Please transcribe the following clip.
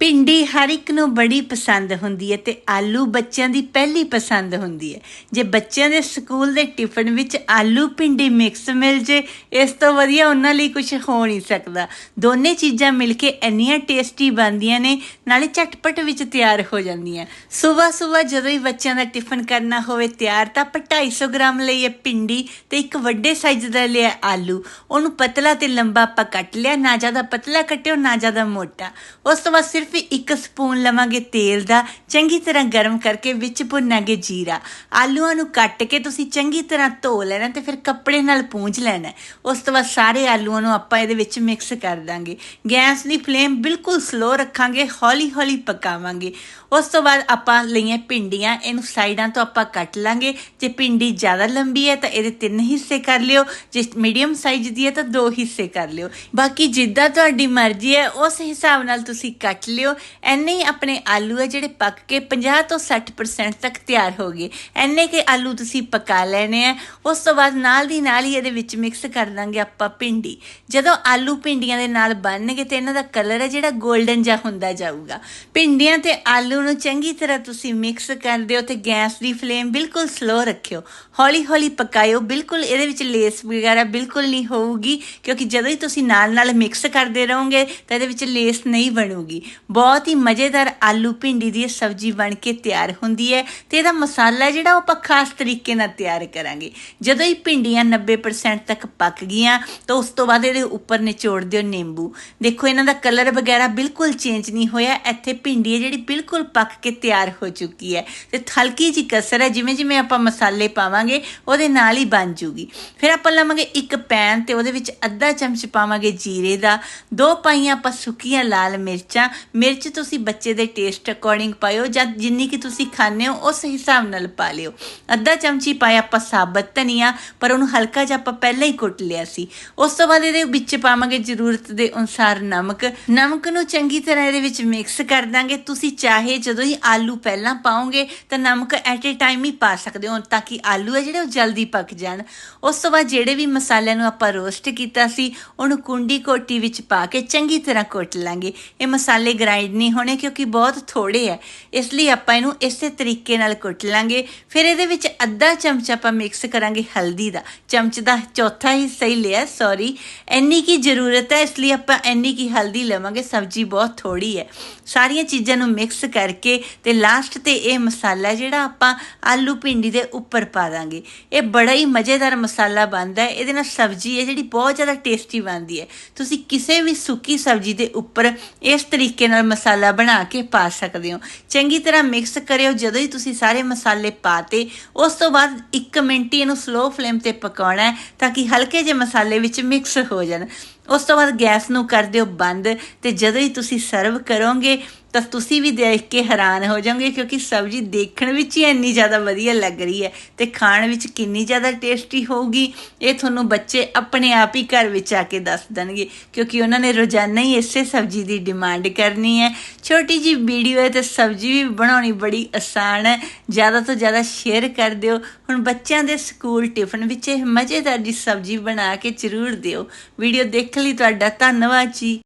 ਭਿੰਡੀ ਹਰ ਇੱਕ ਨੂੰ ਬੜੀ ਪਸੰਦ ਹੁੰਦੀ ਹੈ ਤੇ ਆਲੂ ਬੱਚਿਆਂ ਦੀ ਪਹਿਲੀ ਪਸੰਦ ਹੁੰਦੀ ਹੈ। ਜੇ ਬੱਚਿਆਂ ਦੇ ਸਕੂਲ ਦੇ ਟਿਫਨ ਵਿੱਚ ਆਲੂ ਭਿੰਡੀ ਮਿਕਸ ਮਿਲ ਜੇ, ਇਸ ਤੋਂ ਵਧੀਆ ਉਹਨਾਂ ਲਈ ਕੁਝ ਹੋ ਨਹੀਂ ਸਕਦਾ। ਦੋਨੇ ਚੀਜ਼ਾਂ ਮਿਲ ਕੇ ਇੰਨੀਆਂ ਟੇਸਟੀ ਬਣਦੀਆਂ ਨੇ, ਨਾਲੇ ਝਟਪਟ ਵਿੱਚ ਤਿਆਰ ਹੋ ਜਾਂਦੀਆਂ। ਸਵੇਰ ਸਵੇਰ ਜਦੋਂ ਹੀ ਬੱਚਿਆਂ ਦਾ ਟਿਫਨ ਕਰਨਾ ਹੋਵੇ, ਤਿਆਰ ਤਾਂ ਆਪਾਂ 250 ਗ੍ਰਾਮ ਲਈਏ ਭਿੰਡੀ ਤੇ ਇੱਕ ਵੱਡੇ ਸਾਈਜ਼ ਦਾ ਲਿਆ ਆਲੂ। ਉਹਨੂੰ ਪਤਲਾ ਤੇ ਲੰਬਾ ਆਪਾਂ ਕੱਟ ਲਿਆ, ਨਾ ਜ਼ਿਆਦਾ ਪਤਲਾ ਕੱਟਿਓ, ਨਾ ਜ਼ਿਆਦਾ ਮੋਟਾ। ਉਸ ਤੋਂ ਬਾਅਦ ਸਿਰਫ ਇੱਕ ਸਪੂਨ ਲਵਾਂਗੇ ਤੇਲ ਦਾ, ਚੰਗੀ ਤਰ੍ਹਾਂ ਗਰਮ ਕਰਕੇ ਵਿੱਚ ਭੁੰਨਾਂਗੇ ਜੀਰਾ। ਆਲੂਆਂ ਨੂੰ ਕੱਟ ਕੇ ਤੁਸੀਂ ਚੰਗੀ ਤਰ੍ਹਾਂ ਧੋ ਲੈਣਾ ਤੇ ਫਿਰ ਕੱਪੜੇ ਨਾਲ ਪੂੰਝ ਲੈਣਾ। ਉਸ ਤੋਂ ਬਾਅਦ ਸਾਰੇ ਆਲੂਆਂ ਨੂੰ ਆਪਾਂ ਇਹਦੇ ਵਿੱਚ ਮਿਕਸ ਕਰ ਦਾਂਗੇ। ਗੈਸ ਦੀ ਫਲੇਮ ਬਿਲਕੁਲ ਸਲੋ ਰੱਖਾਂਗੇ ਹੌਲੀ ਹੌਲੀ ਪਕਾਵਾਂਗੇ। ਉਸ ਤੋਂ ਬਾਅਦ ਆਪਾਂ ਲਈਆਂ ਭਿੰਡੀਆਂ, ਇਹਨੂੰ ਸਾਈਡਾਂ ਤੋਂ ਆਪਾਂ ਕੱਟ ਲਾਂਗੇ। ਜੇ ਭਿੰਡੀ ਜ਼ਿਆਦਾ ਲੰਬੀ ਹੈ ਤਾਂ ਇਹਦੇ ਤਿੰਨ ਹਿੱਸੇ ਕਰ ਲਿਓ। ਜੇ ਮੀਡੀਅਮ ਸਾਈਜ਼ ਦੀ ਹੈ ਤਾਂ ਦੋ ਹਿੱਸੇ ਕਰ ਲਿਓ। ਬਾਕੀ ਜਿੱਦਾਂ ਤੁਹਾਡੀ ਮਰਜ਼ੀ ਹੈ, ਉਸ ਹਿਸਾਬ ਨਾਲ ਤੁਸੀਂ ਕੱਟ ਲਿਓ ਐਨੇ ਹੀ ਆਪਣੇ ਆਲੂ ਹੈ ਜਿਹੜੇ ਪੱਕ ਕੇ 50 ਤੋਂ 60% ਤੱਕ ਤਿਆਰ ਹੋ ਗਏ। ਐਨੇ ਕੇ ਆਲੂ ਤੁਸੀਂ ਪਕਾ ਲੈਣੇ ਆ। ਉਸ ਤੋਂ ਬਾਅਦ ਨਾਲ ਦੀ ਨਾਲ ਹੀ ਇਹਦੇ ਵਿੱਚ ਮਿਕਸ ਕਰ ਦਾਂਗੇ ਆਪਾਂ ਭਿੰਡੀ। ਜਦੋਂ ਆਲੂ ਭਿੰਡੀਆਂ ਦੇ ਨਾਲ ਬਣਨਗੇ ਤੇ ਇਹਨਾਂ ਦਾ ਕਲਰ ਹੈ ਜਿਹੜਾ 골ਡਨ ਜਿਹਾ ਹੁੰਦਾ ਜਾਊਗਾ। ਭਿੰਡੀਆਂ ਤੇ ਆਲੂ ਨੂੰ ਚੰਗੀ ਤਰ੍ਹਾਂ ਤੁਸੀਂ ਮਿਕਸ ਕਰ ਦਿਓ ਤੇ ਗੈਸ ਦੀ ਫਲੇਮ ਬਿਲਕੁਲ ਸਲੋ ਰੱਖਿਓ। ਹੌਲੀ ਹੌਲੀ ਪਕਾਇਓ। ਬਿਲਕੁਲ ਇਹਦੇ ਵਿੱਚ ਲੇਸ ਵਗੈਰਾ ਬਿਲਕੁਲ ਨਹੀਂ ਹੋਊਗੀ। ਕਿਉਂਕਿ ਜਦੋਂ ਹੀ ਤੁਸੀਂ ਨਾਲ ਨਾਲ ਮਿਕਸ ਕਰਦੇ ਰਹੋਗੇ ਤਾਂ ਇਹਦੇ ਵਿੱਚ ਲੇਸ ਨਹੀਂ ਬਣੂਗੀ। ਬਹੁਤ ਹੀ ਮਜ਼ੇਦਾਰ ਆਲੂ ਭਿੰਡੀ ਦੀ ਇਹ ਸਬਜ਼ੀ ਬਣ ਕੇ ਤਿਆਰ ਹੁੰਦੀ ਹੈ ਤੇ ਇਹਦਾ ਮਸਾਲਾ ਜਿਹੜਾ ਉਹ ਆਪਾਂ ਖਾਸ ਤਰੀਕੇ ਨਾਲ ਤਿਆਰ ਕਰਾਂਗੇ। ਜਦੋਂ ਹੀ ਭਿੰਡੀਆਂ 90% ਤੱਕ ਪੱਕ ਗਈਆਂ, ਤਾਂ ਉਸ ਤੋਂ ਬਾਅਦ ਇਹਦੇ ਉੱਪਰ ਨਿਚੋੜ ਦਿਓ ਨਿੰਬੂ। ਦੇਖੋ, ਇਹਨਾਂ ਦਾ ਕਲਰ ਵਗੈਰਾ ਬਿਲਕੁਲ ਚੇਂਜ ਨਹੀਂ ਹੋਇਆ। ਇੱਥੇ ਭਿੰਡੀ ਹੈ ਜਿਹੜੀ ਬਿਲਕੁਲ ਪੱਕ ਕੇ ਤਿਆਰ ਹੋ ਚੁੱਕੀ ਹੈ ਤੇ ਹਲਕੀ ਜੀ ਕਸਰ ਹੈ, ਜਿਵੇਂ ਜਿਵੇਂ ਆਪਾਂ ਮਸਾਲੇ ਪਾਵਾਂਗੇ, ਉਹਦੇ ਨਾਲ ਹੀ ਬਣ ਜੂਗੀ। ਫਿਰ ਆਪਾਂ ਲਵਾਂਗੇ ਇੱਕ ਪੈਨ ਤੇ ਉਹਦੇ ਵਿੱਚ ਅੱਧਾ ਚਮਚ ਪਾਵਾਂਗੇ ਜੀਰੇ ਦਾ। ਦੋ ਪਾਈਆਂ ਆਪਾਂ ਸੁੱਕੀਆਂ ਲਾਲ ਮਿਰਚਾਂ ਮਿਰਚ ਤੁਸੀਂ ਬੱਚੇ ਦੇ ਟੇਸਟ ਅਕੋਰਡਿੰਗ ਪਾਇਓ ਜਾਂ ਜਿੰਨੀ ਕਿ ਤੁਸੀਂ ਖਾਣੇ ਹੋ, ਉਸ ਹਿਸਾਬ ਨਾਲ ਪਾ ਲਿਓ। ਅੱਧਾ ਚਮਚੀ ਪਾਇਆ ਆਪਾਂ ਸਾਬਤ ਧਨੀਆ, ਪਰ ਉਹਨੂੰ ਹਲਕਾ ਜਿਹਾ ਆਪਾਂ ਪਹਿਲਾਂ ਹੀ ਕੁੱਟ ਲਿਆ ਸੀ। ਉਸ ਤੋਂ ਬਾਅਦ ਇਹਦੇ ਵਿੱਚ ਪਾਵਾਂਗੇ ਜ਼ਰੂਰਤ ਦੇ ਅਨੁਸਾਰ ਨਮਕ। ਨਮਕ ਨੂੰ ਚੰਗੀ ਤਰ੍ਹਾਂ ਇਹਦੇ ਵਿੱਚ ਮਿਕਸ ਕਰ ਦਾਂਗੇ। ਤੁਸੀਂ ਚਾਹੇ ਜਦੋਂ ਹੀ ਆਲੂ ਪਹਿਲਾਂ ਪਾਓਗੇ, ਤਾਂ ਨਮਕ ਐਟ ਏ ਟਾਈਮ ਹੀ ਪਾ ਸਕਦੇ ਹੋ ਤਾਂ ਕਿ ਆਲੂ ਹੈ ਜਿਹੜੇ ਉਹ ਜਲਦੀ ਪੱਕ ਜਾਣ। ਉਸ ਤੋਂ ਬਾਅਦ ਜਿਹੜੇ ਵੀ ਮਸਾਲਿਆਂ ਨੂੰ ਆਪਾਂ ਰੋਸਟ ਕੀਤਾ ਸੀ, ਉਹਨੂੰ ਕੁੰਡੀ ਕੋਟੀ ਵਿੱਚ ਪਾ ਕੇ ਚੰਗੀ ਤਰ੍ਹਾਂ ਕੁੱਟ ਲਾਂਗੇ। ਇਹ ਮਸਾਲੇ ਗ੍ਰਾਈਂਡ ਨਹੀਂ ਹੋਣੇ ਕਿਉਂਕਿ ਬਹੁਤ ਥੋੜੇ ਹੈ ਇਸ ਲਈ ਆਪਾਂ ਇਹਨੂੰ ਇਸੇ ਤਰੀਕੇ ਨਾਲ ਕੁੱਟ ਲਾਂਗੇ। ਫਿਰ ਇਹਦੇ ਵਿੱਚ ਅੱਧਾ ਚਮਚ ਆਪਾਂ ਮਿਕਸ ਕਰਾਂਗੇ ਹਲਦੀ ਦਾ। ਚਮਚ ਦਾ ਚੌਥਾ ਹਿੱਸਾ ਹੀ ਲਿਆ ਸੌਰੀ ਇੰਨੀ ਕੀ ਜ਼ਰੂਰਤ ਹੈ ਇਸ ਲਈ ਆਪਾਂ ਇੰਨੀ ਕੀ ਹਲਦੀ ਲਵਾਂਗੇ। ਸਬਜ਼ੀ ਬਹੁਤ ਥੋੜੀ ਹੈ ਸਾਰੀਆਂ ਚੀਜ਼ਾਂ ਨੂੰ ਮਿਕਸ ਕਰਕੇ ਤੇ ਲਾਸਟ ਤੇ ਇਹ ਮਸਾਲਾ ਜਿਹੜਾ ਆਪਾਂ ਆਲੂ ਭਿੰਡੀ ਦੇ ਉੱਪਰ ਪਾ ਦਾਂਗੇ। ਇਹ ਬੜਾ ਹੀ ਮਜ਼ੇਦਾਰ ਮਸਾਲਾ ਬਣਦਾ ਹੈ ਇਹਦੇ ਨਾਲ ਸਬਜ਼ੀ ਹੈ ਜਿਹੜੀ ਬਹੁਤ ਜ਼ਿਆਦਾ ਟੇਸਟੀ ਬਣਦੀ ਹੈ ਤੁਸੀਂ ਕਿਸੇ ਵੀ ਸੁੱਕੀ ਸਬਜ਼ੀ ਦੇ ਉੱਪਰ ਇਸ ਤਰੀਕੇ ਨਾਲ ਮਸਾਲਾ ਬਣਾ ਕੇ ਪਾ ਸਕਦੇ ਹੋ। ਚੰਗੀ ਤਰ੍ਹਾਂ ਮਿਕਸ ਕਰਿਓ, ਜਦੋਂ ਹੀ ਤੁਸੀਂ ਸਾਰੇ ਮਸਾਲੇ ਪਾਤੇ, ਉਸ ਤੋਂ ਬਾਅਦ 1 ਮਿੰਟ ਹੀ ਇਹਨੂੰ ਸਲੋ ਫਲੇਮ ਤੇ ਪਕਾਉਣਾ ਹੈ ਤਾਂ ਕਿ ਹਲਕੇ ਜਿਹੇ ਮਸਾਲੇ ਵਿੱਚ ਮਿਕਸ ਹੋ ਜਾਣ। ਉਸ ਤੋਂ ਬਾਅਦ ਗੈਸ ਨੂੰ ਕਰ ਦਿਓ ਬੰਦ ਤੇ ਜਦੋਂ ਹੀ ਤੁਸੀਂ ਸਰਵ ਕਰੋਗੇ ਤਾਂ ਤੁਸੀਂ ਵੀ ਦੇਖ ਕੇ ਹੈਰਾਨ ਹੋ ਜਾਓਗੇ ਕਿਉਂਕਿ ਸਬਜ਼ੀ ਦੇਖਣ ਵਿੱਚ ਹੀ ਇੰਨੀ ਜ਼ਿਆਦਾ ਵਧੀਆ ਲੱਗ ਰਹੀ ਹੈ ਤੇ ਖਾਣ ਵਿੱਚ ਕਿੰਨੀ ਜ਼ਿਆਦਾ ਟੇਸਟੀ ਹੋਊਗੀ, ਇਹ ਤੁਹਾਨੂੰ ਬੱਚੇ ਆਪਣੇ ਆਪ ਹੀ ਘਰ ਵਿੱਚ ਆ ਕੇ ਦੱਸ ਦੇਣਗੇ ਕਿਉਂਕਿ ਉਹਨਾਂ ਨੇ ਰੋਜ਼ਾਨਾ ਹੀ ਇਸੇ ਸਬਜ਼ੀ ਦੀ ਡਿਮਾਂਡ ਕਰਨੀ ਹੈ। ਛੋਟੀ ਜੀ ਵੀਡੀਓ ਹੈ ਤੇ ਸਬਜ਼ੀ ਵੀ ਬਣਾਉਣੀ ਬੜੀ ਆਸਾਨ ਹੈ। ਜ਼ਿਆਦਾ ਤੋਂ ਜ਼ਿਆਦਾ ਸ਼ੇਅਰ ਕਰ ਦਿਓ। ਹੁਣ ਬੱਚਿਆਂ ਦੇ ਸਕੂਲ ਟਿਫਨ ਵਿੱਚ ਇਹ ਮਜ਼ੇਦਾਰ ਜੀ ਸਬਜ਼ੀ ਬਣਾ ਕੇ ਜ਼ਰੂਰ ਦਿਓ। ਵੀਡੀਓ ਦੇਖ ਲਈ ਤੁਹਾਡਾ ਧੰਨਵਾਦ ਜੀ